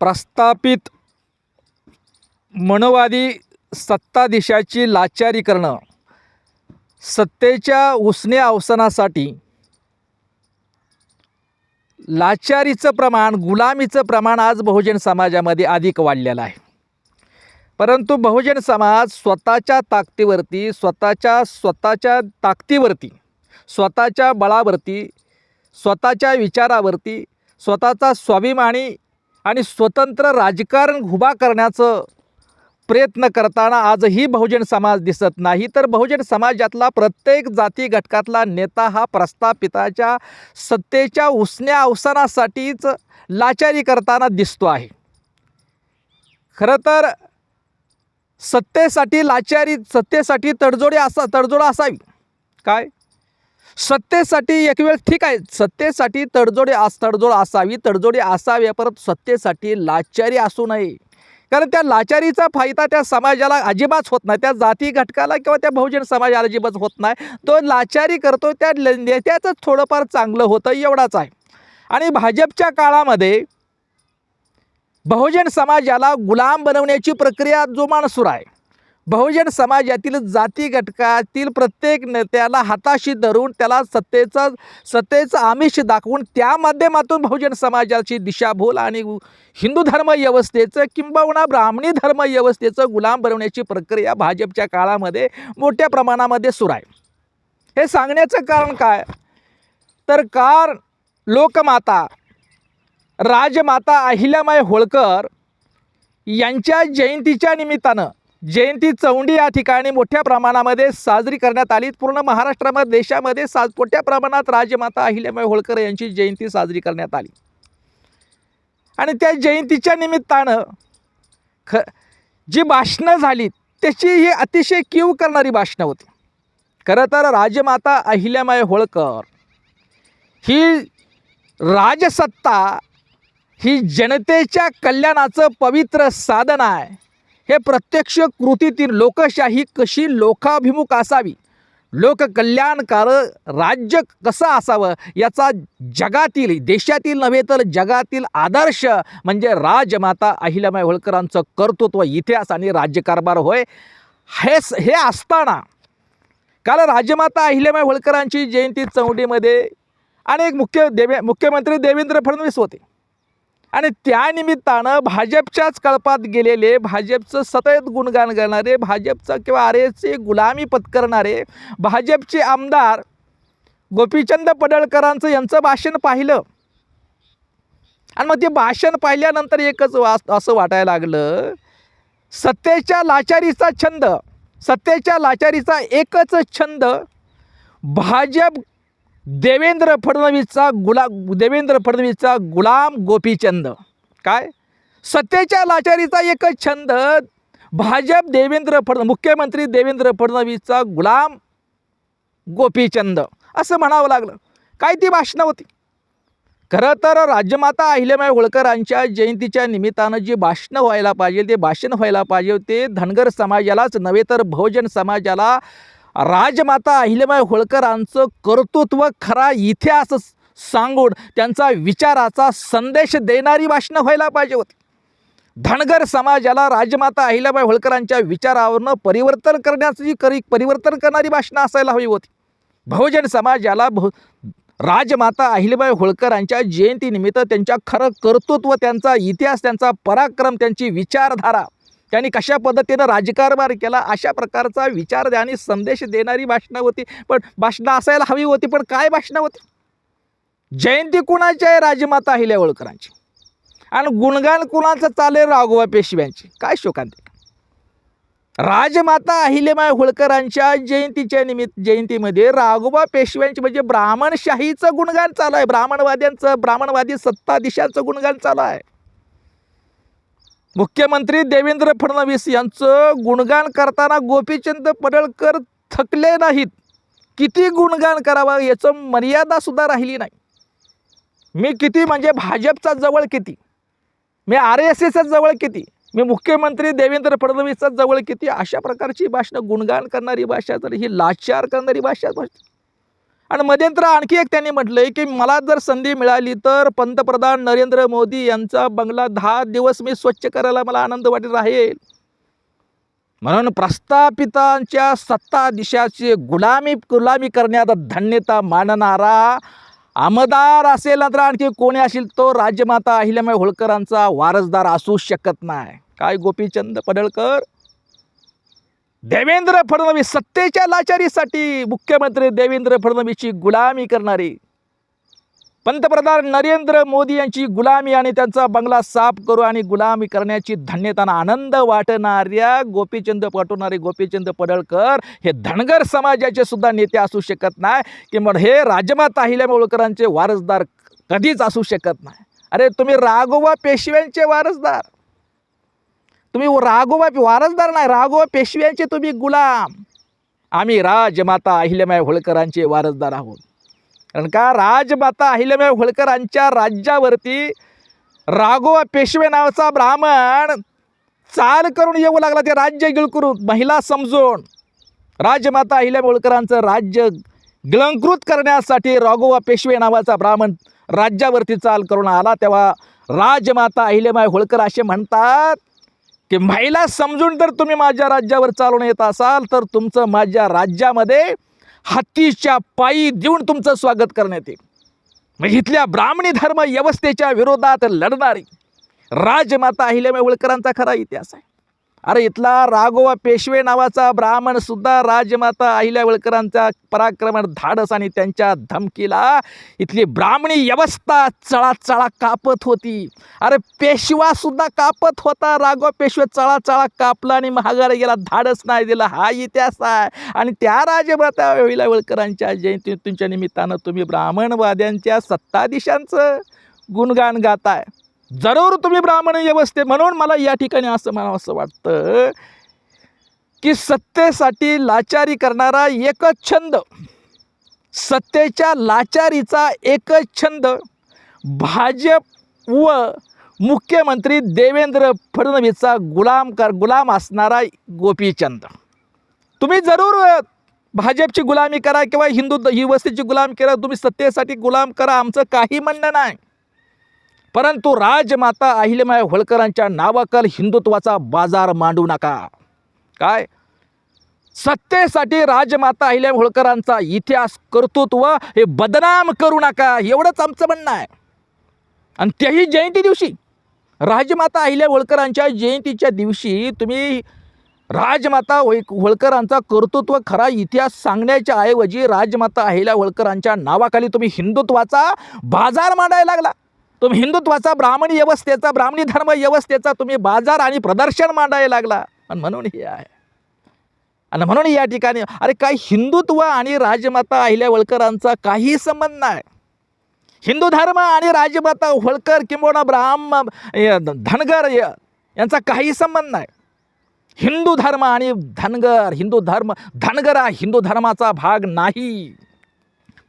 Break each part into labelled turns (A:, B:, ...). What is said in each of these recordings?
A: प्रस्थापित मनोवादी सत्ताधीशाची लाचारी करणं सत्तेच्या उसने अवसनासाठी लाचारीचं प्रमाण गुलामीचं प्रमाण आज बहुजन समाजामध्ये अधिक वाढलेलं आहे. परंतु बहुजन समाज स्वतःच्या ताकदीवरती स्वतःच्या स्वतःच्या ताकदीवरती स्वतःच्या बळावरती स्वतःच्या विचारावरती स्वतःचा स्वाभिमानी आणि स्वतंत्र राजकारण उभा करण्याचं प्रयत्न करताना आजही बहुजन समाज दिसत नाही. तर बहुजन समाजातला प्रत्येक जाती घटकातला नेता हा प्रस्थापिताच्या सत्तेच्या उसण्या अवसानासाठीच लाचारी करताना दिसतो आहे. खरं तर सत्तेसाठी लाचारी सत्तेसाठी तडजोडी असा तडजोड असावी. काय? सत्तेसाठी एक वेळ ठीक आहे. सत्तेसाठी तडजोडी आस तडजोड असावी तडजोडी असावी परत सत्तेसाठी लाचारी असू नये. कारण त्या लाचारीचा फायदा त्या समाजाला अजिबात होत नाही. त्या जाती घटकाला किंवा त्या बहुजन समाजाला अजिबात होत नाही. तो लाचारी करतो त्या ल- नेत्याचं थोडंफार चांगलं होतं एवढाच आहे. आणि भाजपच्या काळामध्ये बहुजन समाजाला गुलाम बनवण्याची प्रक्रिया जोमानसूर आहे. बहुजन समाजातील जाती घटकातील प्रत्येक नेत्याला हाताशी धरून त्याला सत्तेचा सत्तेचं आमिष दाखवून त्या माध्यमातून बहुजन समाजाची दिशाभूल आणि हिंदू धर्म व्यवस्थेचं किंबहुना ब्राह्मणी धर्म व्यवस्थेचं गुलाम बनवण्याची प्रक्रिया भाजपच्या काळामध्ये मोठ्या प्रमाणामध्ये सुरू आहे. हे सांगण्याचं कारण काय? तर कार लोकमाता राजमाता अहिल्यामाई होळकर यांच्या जयंतीच्या निमित्तानं जयंती चौंडी या ठिकाणी मोठ्या प्रमाणामध्ये साजरी करण्यात आली. पूर्ण महाराष्ट्रामध्ये देशामध्ये साज मोठ्या प्रमाणात राजमाता अहिल्याबाई होळकर यांची जयंती साजरी करण्यात आली. आणि त्या जयंतीच्या निमित्तानं ख जी भाषणं झाली त्याची ही अतिशय कीव करणारी भाषणं होती. खरं तर राजमाता अहिल्यामय होळकर ही राजसत्ता ही जनतेच्या कल्याणाचं पवित्र साधन आहे. हे प्रत्यक्ष कृतीतील लोकशाही कशी लोकाभिमुख असावी? लोककल्याणकार राज्य कसं असावं? याचा जगातील देशातील नव्हे तर जगातील आदर्श म्हणजे राजमाता अहिल्याबाई होळकरांचं कर्तृत्व इतिहास आणि राज्यकारभार होय हे हे असताना काल राजमाता अहिल्याबाई होळकरांची जयंती चौंडीमध्ये अनेक मुख्य देवे मुख्यमंत्री देवेंद्र फडणवीस होते. आणि त्यानिमित्तानं भाजपच्याच कळपात गेलेले भाजपचं सतत गुणगान करणारे भाजपचं किंवा आर गुलामी पत्करणारे भाजपचे आमदार गोपीचंद पडळकरांचं यांचं भाषण पाहिलं. आणि मग ते भाषण पाहिल्यानंतर एकच वास असं वाटायला लागलं सत्तेच्या लाचारीचा छंद सत्तेच्या लाचारीचा एकच छंद भाजप देवेंद्र फडणवीसचा गुला देवेंद्र फडणवीसचा गुलाम गोपीचंद काय? सत्तेच्या लाचारीचा एकच छंद भाजप देवेंद्र फड मुख्यमंत्री देवेंद्र फडणवीसचा गुलाम गोपीचंद असं म्हणावं लागलं. काय ती भाषणं होती? खरं तर राजमाता अहिल्याबाई होळकरांच्या जयंतीच्या निमित्तानं जी भाषणं व्हायला पाहिजे ते भाषण व्हायला पाहिजे ते धनगर समाजालाच नव्हे तर बहुजन समाजाला राजमाता अहिल्याबाई होळकरांचं कर्तृत्व खरा इतिहास सांगून त्यांचा विचाराचा संदेश देणारी भाषणं व्हायला पाहिजे होती. धनगर समाजाला राजमाता अहिल्याबाई होळकरांच्या विचारावरनं परिवर्तन करण्याची करी परिवर्तन करणारी भाषणं असायला हवी होती. बहुजन समाजाला बहु राजमाता अहिल्याबाई होळकरांच्या जयंतीनिमित्त त्यांच्या खरं कर्तृत्व त्यांचा इतिहास त्यांचा पराक्रम त्यांची विचारधारा त्यांनी कशा पद्धतीनं राजकारभार केला अशा प्रकारचा विचार आणि संदेश देणारी भाषणं होती. पण भाषणं असायला हवी होती पण काय भाषणं होती? जयंती कुणाची आहे? राजमाता अहिल्या होळकरांची आणि गुणगान कुणाचं चालेल राघोबा पेशव्यांची. काय शोकांत? राजमाता अहिल्याबाई होळकरांच्या जयंतीच्या निमित्त जयंतीमध्ये राघोबा पेशव्यांची म्हणजे ब्राह्मणशाहीचं गुणगान चालू आहे. ब्राह्मणवाद्यांचं ब्राह्मणवादी सत्ताधीशांचं गुणगान चालू आहे. मुख्यमंत्री देवेंद्र फडणवीस यांचं गुणगान करताना गोपीचंद पडळकर थकले नाहीत. किती गुणगान करावा याचं मर्यादासुद्धा राहिली नाही. मी किती म्हणजे भाजपचा जवळ किती? मी आर एस एसचा जवळ किती? मी मुख्यमंत्री देवेंद्र फडणवीसचा जवळ किती? अशा प्रकारची भाषणं गुणगान करणारी भाषा तर ही लाचार करणारी भाषा भाषा. आणि मध्यंतर आणखी एक त्यांनी म्हटलंय की मला जर संधी मिळाली तर पंतप्रधान नरेंद्र मोदी यांचा बंगला दहा दिवस मी स्वच्छ करायला मला आनंद वाटत राहील. म्हणून प्रस्थापितांच्या सत्ताधीशाची गुलामी गुलामी करण्यात धन्यता मानणारा आमदार असेल तर आणखी कोणी असेल तो राज्यमाता अहिल्याबाई होळकरांचा वारसदार असू शकत नाही. काय गोपीचंद पडळकर? देवेंद्र फडणवीस सत्तेच्या लाचारीसाठी मुख्यमंत्री देवेंद्र फडणवीसची गुलामी करणारी. पंतप्रधान नरेंद्र मोदी यांची गुलामी आणि त्यांचा बंगला साफ करू आणि गुलामी करण्याची धन्यताना आनंद वाटणाऱ्या गोपीचंद पाठवणारे गोपीचंद पडळकर हे धनगर समाजाचे सुद्धा नेते असू शकत नाही किंवा हे राजमाता अहिल्या होळकरांचे वारसदार कधीच असू शकत नाही. अरे तुम्ही राघोबा पेशव्यांचे वारसदार. तुम्ही राघोबा वारसदार नाही राघोबा पेशव्यांचे तुम्ही गुलाम. आम्ही राजमाता अहिल्याबाई होळकरांचे वारसदार आहोत. कारण का राजमाता अहिल्याबाई होळकरांच्या राज्यावरती राघोबा पेशवे नावाचा ब्राह्मण चाल करून येऊ लागला ते राज्य गिळकृत महिला समजून. राजमाता अहिल्याबाई होळकरांचं राज्य गिळंकृत करण्यासाठी राघोबा पेशवे नावाचा ब्राह्मण राज्यावरती चाल करून आला तेव्हा राजमाता अहिल्याबाई होळकर असे म्हणतात की महिला समजून जर तुम्ही माझ्या राज्यावर चालून येत असाल तर तुमचं माझ्या राज्यामध्ये हत्तीच्या पायी देऊन तुमचं स्वागत करण्यात येईल. मग इथल्या ब्राह्मणी धर्म व्यवस्थेच्या विरोधात लढणारी राजमाता अहिल्याबाई होळकरांचा खरा इतिहास आहे. अरे इथला राघोवा पेशवे नावाचा ब्राह्मण सुद्धा राजमाता अहिल्या होळकरांचा पराक्रमण धाडस आणि त्यांच्या धमकीला इथली ब्राह्मणी व्यवस्था चळा चळा कापत होती. अरे पेशवा सुद्धा कापत होता. राघोबा पेशवे चळा चळा कापला आणि महागारा गेला. धाडस नाही दिला. हा इतिहास आहे. आणि त्या राजमाता अहिल्या होळकरांच्या जयंती तुमच्या निमित्तानं तुम्ही ब्राह्मणवाद्यांच्या सत्ताधीशांचं गुणगान गाताय. जरूर तुम्ही ब्राह्मण व्यवस्थे म्हणून मला या ठिकाणी असं म्हणावं असं वाटतं की सत्तेसाठी लाचारी करणारा एकच छंद सत्तेच्या लाचारीचा एकच छंद भाजप व मुख्यमंत्री देवेंद्र फडणवीसचा गुलाम कर गुलाम असणारा गोपीचंद तुम्ही जरूर भाजपची गुलामी करा किंवा हिंदू ही वस्तीची गुलाम करा तुम्ही सत्तेसाठी गुलाम करा आमचं काही म्हणणं नाही. परंतु राजमाता अहिल्याबाई होळकरांच्या नावाखाल हिंदुत्वाचा बाजार मांडू नका. काय? सत्तेसाठी राजमाता अहिल्या होळकरांचा इतिहास कर्तृत्व हे बदनाम करू नका एवढंच आमचं म्हणणं आहे. आणि त्याही जयंती दिवशी राजमाता अहिल्या होळकरांच्या जयंतीच्या दिवशी तुम्ही राजमाता होय होळकरांचा कर्तृत्व खरा इतिहास सांगण्याच्या ऐवजी राजमाता अहिल्या होळकरांच्या नावाखाली तुम्ही हिंदुत्वाचा बाजार मांडायला लागला. तुम्ही हिंदुत्वाचा ब्राह्मणी व्यवस्थेचा ब्राह्मणी धर्म व्यवस्थेचा तुम्ही बाजार आणि प्रदर्शन मांडायला लागला. आणि म्हणून हे आहे. आणि म्हणून या ठिकाणी अरे काय हिंदुत्व आणि राजमाता अहिल्या होळकरांचा काही संबंध नाही. हिंदू धर्म आणि राजमाता होळकर किंवा ब्राह्म य- धनगर य- यांचा काही संबंध नाही. हिंदू धर्म आणि धनगर हिंदू धर्म धनगर हा हिंदू धर्माचा भाग नाही.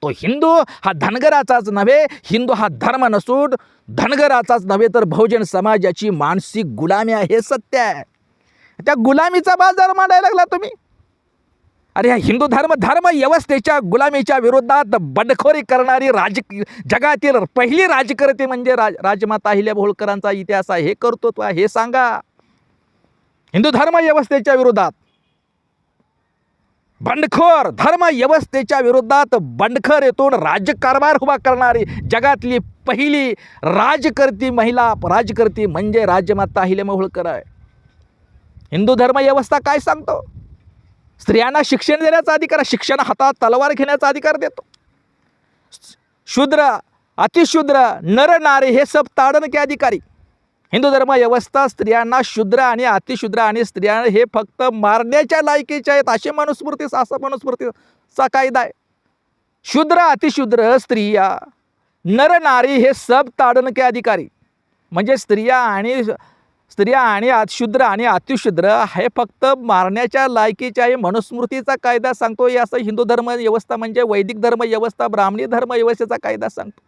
A: तो हिंदू हा धनगराचाच नव्हे हिंदू हा धर्म नसून धनगराचाच नव्हे तर बहुजन समाजाची मानसिक गुलामी आहे हे सत्य आहे. त्या गुलामीचा बाजार मांडायला लागला तुम्ही. अरे ह्या हिंदू धर्म धर्म व्यवस्थेच्या गुलामीच्या विरोधात बंडखोरी करणारी राज जगातील पहिली राजकर्ते म्हणजे राज राजमाता अहिल्या होळकरांचा इतिहास आहे. हे कर्तृत्व हे सांगा. हिंदू धर्म व्यवस्थेच्या विरोधात. बंडखोर धर्म व्यवस्थेच्या विरोधात बंडखर येथून राजकारभार उभा करणारी जगातली पहिली राजकर्ती महिला राजकर्ती म्हणजे राजमाता अहिल्याबाई होळकर आहे. हिंदू धर्म व्यवस्था काय सांगतो? स्त्रियांना शिक्षण देण्याचा अधिकार शिक्षण हातात तलवार घेण्याचा अधिकार देतो. शूद्र अतिशूद्र नर नारी हे सब ताडन के अधिकारी. हिंदू धर्म व्यवस्था स्त्रियांना शूद्र आणि अतिशूद्र आणि स्त्रिया हे फक्त मारण्याच्या लायकीचे आहेत. असे मनुस्मृती असा मनुस्मृतीचा कायदा आहे. शूद्र अतिशूद्र स्त्रिया नर नारी हे सब ताडणके अधिकारी. म्हणजे स्त्रिया आणि स्त्रिया आणि शूद्र आणि अतिशूद्र हे फक्त मारण्याच्या लायकीचे आहे. मनुस्मृतीचा कायदा सांगतो हे असं हिंदू धर्म व्यवस्था म्हणजे वैदिक धर्म व्यवस्था ब्राह्मणी धर्म व्यवस्थेचा कायदा सांगतो.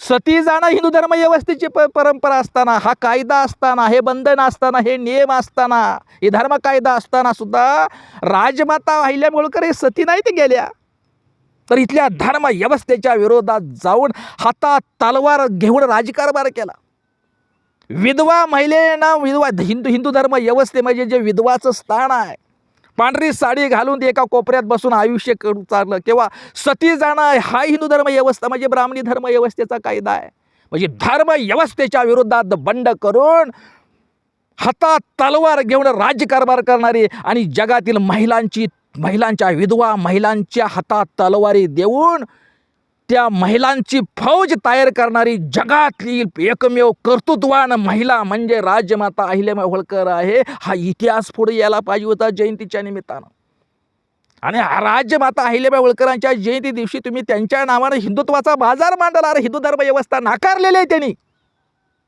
A: सती जाणं हिंदू धर्म व्यवस्थेची प परंपरा असताना हा कायदा असताना हे बंधन असताना हे नियम असताना हे धर्म कायदा असताना सुद्धा राजमाता अहिल्याबाई मुळकर हे सती नाही ते गेल्या. तर इथल्या धर्म व्यवस्थेच्या विरोधात जाऊन हातात तलवार घेऊन राजकारभार केला. विधवा महिलेनं विधवा हिंदू हिंदू धर्म व्यवस्थेमध्ये म्हणजे जे विधवाचं स्थान आहे पांढरी साडी घालून ते एका कोपऱ्यात बसून आयुष्य करू चाललं. किंवा सती जाणं हा हिंदू धर्म व्यवस्था म्हणजे ब्राह्मणी धर्म व्यवस्थेचा कायदा आहे. म्हणजे धर्म व्यवस्थेच्या विरोधात बंड करून हातात तलवार घेऊन राज्यकारभार करणारी आणि जगातील महिलांची महिलांच्या विधवा महिलांच्या हातात तलवारी देऊन त्या महिलांची फौज तयार करणारी जगातली एकमेव कर्तृत्वान महिला म्हणजे राजमाता अहिल्याबाई होळकर आहे. हा इतिहास पुढे यायला पाहिजे होता जयंतीच्या निमित्तानं. आणि राज्यमाता राजमाता अहिल्याबाई होळकरांच्या जयंती दिवशी तुम्ही त्यांच्या नावानं हिंदुत्वाचा बाजार मांडला. अरे हिंदू धर्म व्यवस्था नाकारलेली आहे त्यांनी.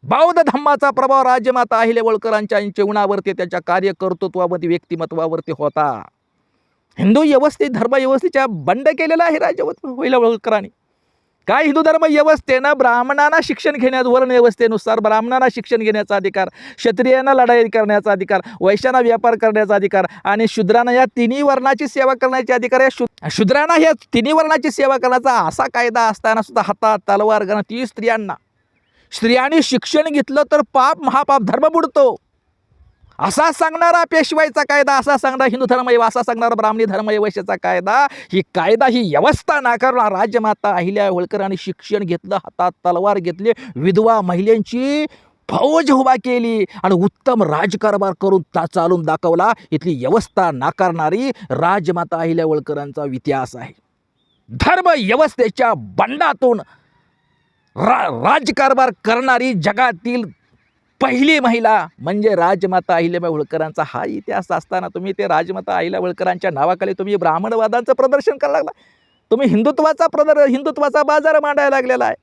A: बौद्ध धम्माचा प्रभाव राजमाता अहिल्या होळकरांच्या जीवनावरती त्याच्या कार्यकर्तृत्वावरती व्यक्तिमत्वावरती होता. हिंदू व्यवस्थित धर्मव्यवस्थेच्या बंड केलेला आहे राजवत होईल होळकरांनी. काय हिंदू धर्म व्यवस्थेनं ब्राह्मणांना शिक्षण घेण्यात वर्ण व्यवस्थेनुसार ब्राह्मणांना शिक्षण घेण्याचा अधिकार क्षत्रियांना लढाई करण्याचा अधिकार वैश्यांना व्यापार करण्याचा अधिकार आणि शूद्रांना या तिन्ही वर्णाची सेवा करण्याचे अधिकार या शू शूद्रांना या तिन्ही वर्णाची सेवा करण्याचा असा कायदा असताना सुद्धा हातात तलवार करणं ती स्त्रियांना. स्त्रियांनी शिक्षण घेतलं तर पाप महापाप धर्म बुडतो. असा सांगणारा पेशवाईचा कायदा असा सांगणारा हिंदू धर्म असा सांगणारा ब्राह्मणी धर्म व्यवस्थेचा कायदा ही कायदा ही व्यवस्था नाकारणार राजमाता अहिल्या होळकरांनी शिक्षण घेतलं हातात तलवार घेतली विधवा महिलांची फौज उभा केली आणि उत्तम राजकारभार करून ता चालून दाखवला. इथली व्यवस्था नाकारणारी राजमाता अहिल्या होळकरांचा इतिहास आहे. धर्म व्यवस्थेच्या बंडातून रा राजकारभार करणारी जगातील पहिली महिला म्हणजे राजमाता अहिल्याबाई होळकरांचा हा इतिहास असताना तुम्ही ते राजमाता अहिल्या होळकरांच्या नावाखाली तुम्ही ब्राह्मणवादांचं प्रदर्शन करायला लागला. तुम्ही हिंदुत्वाचा प्रदर हिंदुत्वाचा बाजार मांडायला लागलेला आहे.